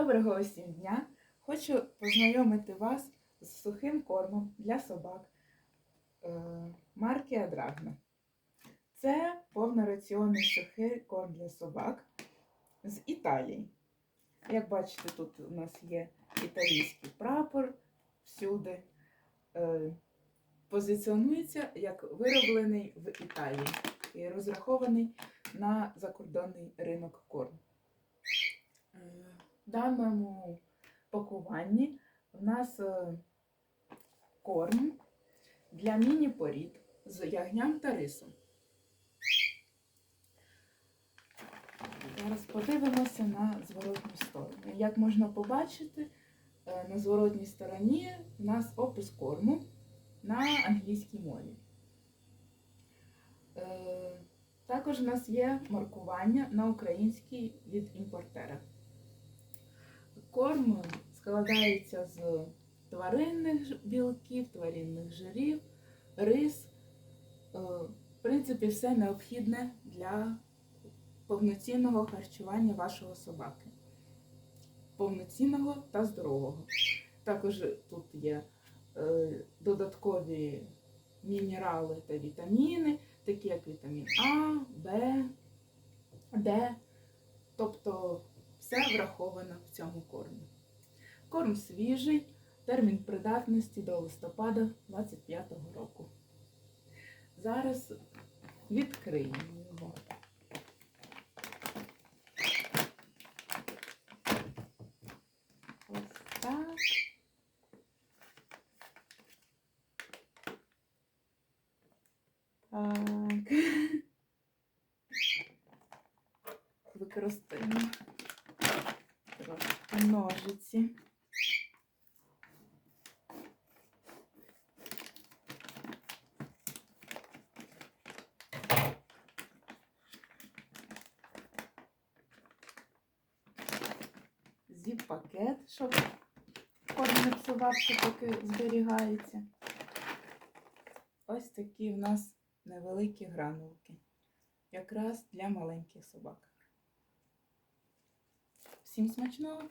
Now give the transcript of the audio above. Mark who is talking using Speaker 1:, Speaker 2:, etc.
Speaker 1: Доброго усім дня! Хочу познайомити вас з сухим кормом для собак е, марки Адрагна. Це повнораціонний сухий корм для собак з Італії. Як бачите, тут у нас є італійський прапор всюди. Е, Позиціонується як вироблений в Італії і розрахований на закордонний ринок корму. Даному пакуванні в нас е, корм для міні-порід з ягням та рисом. Зараз подивимося на зворотню сторону. Як можна побачити, е, на зворотній стороні в нас опис корму на англійській мові. Е, Також в нас є маркування на українській від імпортера. Корм складається з тваринних білків, тваринних жирів, рис. Е, В принципі, все необхідне для повноцінного харчування вашого собаки. Повноцінного та здорового. Також тут є е, додаткові мінерали та вітаміни, такі як вітамін А, Б, Д. Тобто все враховано в цьому кормі. Корм свіжий, термін придатності до листопада 25-го року. Зараз відкриємо його. Так. Використаємо ножиці. Зіп-пакет, щоб корм не псувався, поки зберігається. Ось такі в нас невеликі гранулки. Якраз для маленьких собак. Всім смачного!